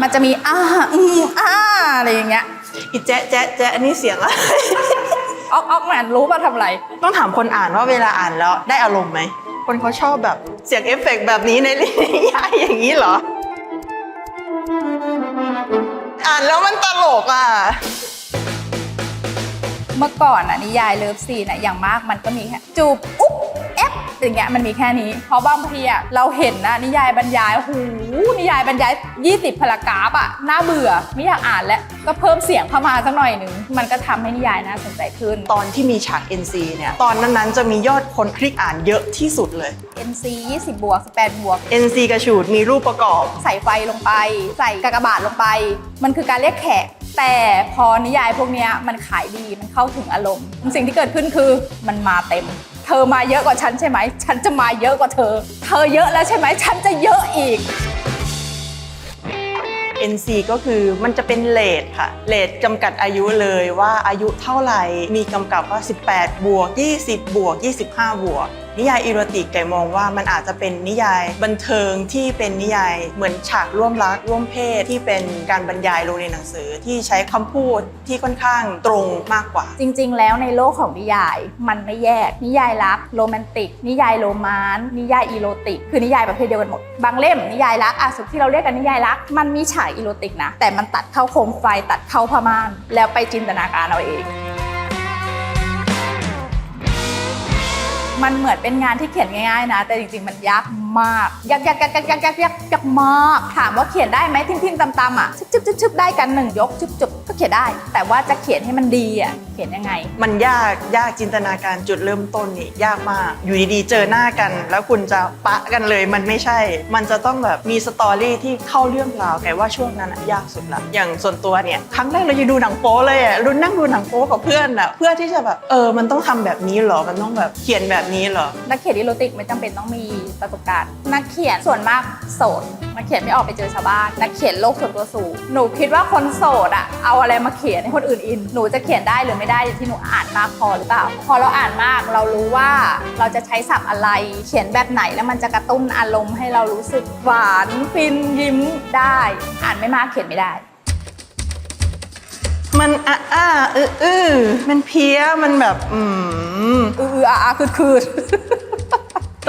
มันจะมีอ้าอืมอ้าอะไรอย่างเงี้ยอีแจ๊ะแจ๊ะแจ๊ะอันนี้เสียงอะไร ออกออกแหมนรู้ป่ะทำอะไร ต้องถามคนอ่านว่าเวลาอ่านแล้วได้อารมณ์ไหม คนเขาชอบแบบเสียงเอฟเฟกต์แบบนี้ในนิยายอย่างนี้เหรอ อ่านแล้วมันตลกอะ เมื่อก่อนอะนิยายเลิฟซีนอะอย่างมากมันก็มีแค่จูบอุ๊บเอฟ อย่างเงี้ยมันมีแค่นี้ เพราะบางทีอะเราเห็นนะนิยายบรรยายหูนิยายบรรยาย 20พารากราฟอะน่าเบื่อไม่อยากอ่านแล้วก็เพิ่มเสียงเข้ามาสักหน่อยหนึ่งมันก็ทำให้นิยายน่าสนใจขึ้น ตอนที่มีฉาก NC เนี่ยตอนนั้นๆจะมียอดคนคลิกอ่านเยอะที่สุดเลย NC 20บวก18บวก NC กระฉูดมีรูปประกอบ ใส่ไฟลงไป ใส่กากบาทลงไป มันคือการเรียกแขก แต่พอนิยายพวกนี้มันขายดีมันเข้าถึงอารมณ์ สิ่งที่เกิดขึ้นคือมันมาเต็ม เธอมาเยอะกว่าฉันใช่ไหม ฉันจะมาเยอะกว่าเธอ เธอเยอะแล้วใช่ไหม ฉันจะเยอะอีก NC ก็คือมันจะเป็นเลทค่ะ เลทจำกัดอายุเลยว่าอายุเท่าไหร่ มีกำกับว่า 18 บวก 20 บวก 25 บวก นิยายอีโรติกไก่มองว่ามันอาจจะเป็นนิยายบันเทิงที่เป็นนิยายเหมือนฉากร่วมรักร่วมเพศที่เป็นการบรรยายลงในหนังสือที่ใช้คำพูดที่ค่อนข้างตรงมากกว่า จริง ๆ แล้วในโลกของนิยายมันไม่แยก นิยายรักโรแมนติก นิยายโรมานต์นิยายอีโรติก คือนิยายประเภทเดียวกันหมด บางเล่มนิยายรักอะสุดที่เราเรียกกันนิยายรัก มันมีฉากอีโรติกนะแต่มันตัดเข้าโคมไฟตัดเข้าผ้าม่านแล้วไปจินตนาการเอาเอง มันเหมือนเป็นงานที่เขียนง่ายๆนะ แต่จริงๆมันยากมากยากยากยากยากยากยากมาก ถามว่าเขียนได้ไหมทิมทิตำๆอะชึบชึบชึบได้กันหนึ่งยกชึบชึบ ก็เขียนได้ แต่ว่าจะเขียนให้มันดีอะเขียนยังไง มันยากยากจินตนาการจุดเริ่มต้นนี่ยากมากอยู่ดีๆเจอหน้ากัน แล้วคุณจะปะกันเลยมันไม่ใช่ มันจะต้องแบบมีสตอรี่ที่เข้าเรื่องราวแต่ว่าช่วงนั้นอะยากสุดละอย่างส่วนตัวเนี่ยครั้งแรกเราจะดูหนังโป๊เลยอะรุ่นนั่งดูหนังโป๊กับเพื่อนอะเพื่อที่จะแบบเออมันต้องทำแบบนี้เหรอมันต้องแบบเขียนแบบนี้เหรอนักเขียนอีโรติกไม่จำเป็นต้องมีประสบการณ์นักเขียนส่วนมากโสด นักเขียนไม่ออกไปเจอชาวบ้านนักเขียนโลกส่วนตัวสูงหนูคิดว่าคนโสดอะเอาอะไรมาเขียนให้คนอื่นอิน หนูจะเขียนได้หรือไม่ได้อยู่ที่หนูอ่านมากพอหรือเปล่า พอเราอ่านมากเรารู้ว่าเราจะใช้ศัพท์อะไร เขียนแบบไหนแล้วมันจะกระตุ้นอารมณ์ให้เรารู้สึกหวานฟินยิ้มได้ อ่านไม่มากเขียนไม่ได้มันอะอะเออเออมันเพี้ยมันแบบ อืมอือๆอาๆคือคือ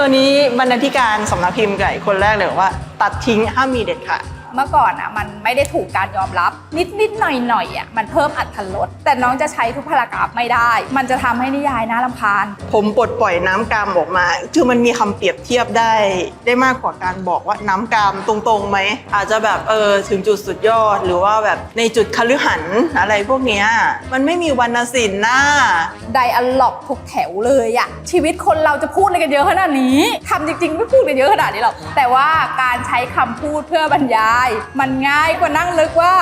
ตัวนี้บรรณาธิการสำนักพิมพ์ไก่คนแรกเลยบอกว่า ตัดทิ้งห้ามมีเด็ดขาด เมื่อก่อนอะมันไม่ได้ถูกการยอมรับ นิดนิดๆหน่อยหน่อยๆอะมันเพิ่มอัตรสแต่น้องจะใช้ทุกพารากราฟไม่ได้ มันจะทำให้นิยายน่ารำคาญ ผมปลดปล่อยน้ำกามออกมา คือมันมีคำเปรียบเทียบได้ได้มากกว่าการบอกว่าน้ำกามตรงๆไหมอาจจะแบบเออถึงจุดสุดยอด หรือว่าแบบในจุดคฤหันต์อะไรพวกเนี้ยมันไม่มีวรรณศิลป์นะไดอะล็อกทุกแถวเลยอะชีวิตคนเราจะพูดอะไรกันเยอะขนาดนี้คำจริงๆ ไม่พูดกันเยอะขนาดนี้หรอกแต่ว่าการใช้คำพูดเพื่อบรรยายมันง่ายกว่านั่งนึกว่า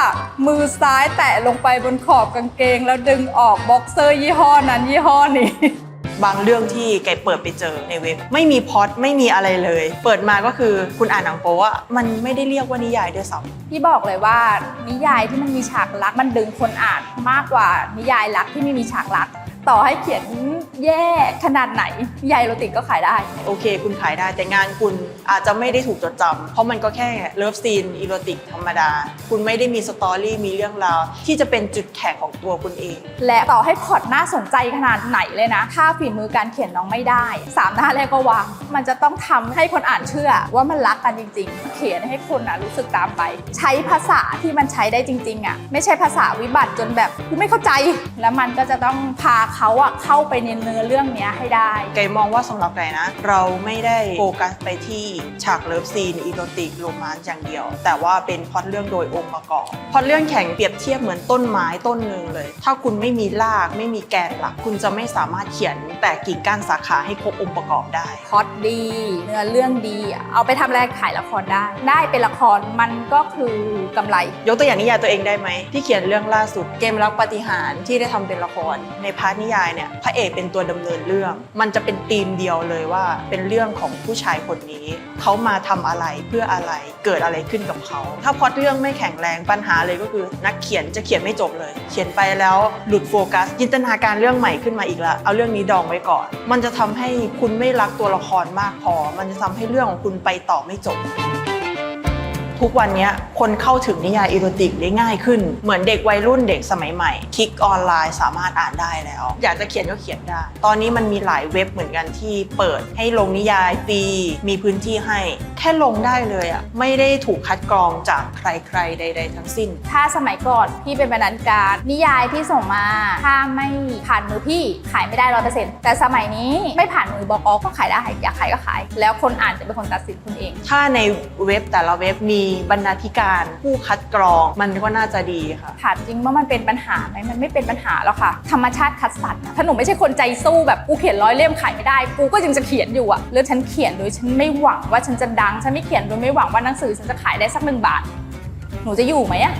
มือซ้ายแตะลงไปบนขอบกางเกง แล้วดึงออกบ็อกเซอร์ยี่ห้อนั้นยี่ห้อนี้บางเรื่องที่ไก่เปิดไปเจอในเว็บไม่มีพล็อตไม่มีอะไรเลย เปิดมาก็คือคุณอ่านหนังโป๊อะมันไม่ได้เรียกว่านิยายด้วยซ้ำพี่บอกเลยว่านิยายที่มันมีฉากรักมันดึงคนอ่านมากกว่านิยายรักที่ไม่มีฉากรัก ต่อให้เขียนแย่ขนาดไหนนิยายโรติกก็ขายได้ โอเค คุณขายได้แต่งานคุณอาจจะไม่ได้ถูกจดจำเพราะมันก็แค่เลิฟซีนอีโรติกธรรมดา คุณไม่ได้มีสตอรี่มีเรื่องราว ที่จะเป็นจุดแข็งของตัวคุณเอง และต่อให้พล็อตน่าสนใจขนาดไหนเลยนะ ถ้าฝีมือการเขียนน้องไม่ได้สามหน้าแรกก็วางมันจะต้องทำให้คนอ่านเชื่อว่ามันรักกันจริง ๆ เขียนให้คนอะรู้สึกตามไป ใช้ภาษาที่มันใช้ได้จริงๆอะไม่ใช่ภาษาวิบัติจนแบบกูไม่เข้าใจ แล้วมันก็จะต้องพาเขาอะเข้าไปในเนื้อเรื่องเนี้ยให้ได้ ไก่มองว่าสำหรับไก่นะ เราไม่ได้โฟกัสไปที่ฉากเลิฟซีนอีโรติกโรแมนต์อย่างเดียว แต่ว่าเป็นพล็อตเรื่องโดยองค์ประกอบพล็อตเรื่องแข่งเปรียบเทียบเหมือนต้นไม้ต้นหนึ่งเลย ถ้าคุณไม่มีรากไม่มีแกนหลัก คุณจะไม่สามารถเขียนแต่กิ่งก้านสาขาให้ครบองค์ประกอบได้พล็อตดี เนื้อเรื่องดี เอาไปทำอะไรขายละครได้ ได้เป็นละครมันก็คือกำไร ยกตัวอย่างนิยายตัวเองได้ไหมที่เขียนเรื่องล่าสุดเกมรักปาฏิหารย์ที่ได้ทำเป็นละครในพาร์ทนิยายเนี่ยพระเอกเป็นตัวดำเนินเรื่อง มันจะเป็นธีมเดียวเลยว่า เป็นเรื่องของผู้ชายคนนี้เขามาทำอะไรเพื่ออะไรเกิดอะไรขึ้นกับเขา ถ้าพอตเรื่องไม่แข็งแรงปัญหาเลยก็คือ นักเขียนจะเขียนไม่จบเลย เขียนไปแล้วหลุดโฟกัสจินตนาการเรื่องใหม่ขึ้นมาอีกละเอาเรื่องนี้ดองไว้ก่อน มันจะทำให้คุณไม่รักตัวละครมากพอ มันจะทำให้เรื่องของคุณไปต่อไม่จบ ทุกวันเนี้ยคนเข้าถึงนิยายอีโรติกได้ง่ายขึ้น เหมือนเด็กวัยรุ่นเด็กสมัยใหม่ คลิกออนไลน์สามารถอ่านได้แล้ว อยากจะเขียนก็เขียนได้ ตอนนี้มันมีหลายเว็บเหมือนกันที่เปิดให้ลงนิยายฟรีมีพื้นที่ให้ แค่ลงได้เลยอะไม่ได้ถูกคัดกรองจากใครๆใด ๆ ทั้งสิ้น ถ้าสมัยก่อนพี่เป็นบรรณาธิการนิยายที่ส่งมา ถ้าไม่ผ่านมือพี่ขายไม่ได้ร้อยเปอร์เซ็นต์แต่สมัยนี้ไม่ผ่านมือบกก็ขายได้อยากขายก็ขาย แล้วคนอ่านจะเป็นคนตัดสินคุณเอง ถ้าในเว็บแต่ละเว็บมีบรรณาธิการผู้คัดกรอง มันก็น่าจะดีค่ะ ถามจริงว่ามันเป็นปัญหาไหมมันไม่เป็นปัญหาหรอกค่ะ ธรรมชาติคัดสรรถ้าหนูไม่ใช่คนใจสู้แบบกูเขียนร้อยเล่มขายไม่ได้ กูก็ยังจะเขียนอยู่อะแล้วฉันเขียนโดยฉันไม่หวังว่าฉันจะดัง ฉันไม่เขียนโดยไม่หวังว่าหนังสือฉันจะขายได้สักหนึ่งบาท หนูจะอยู่ไหมอะ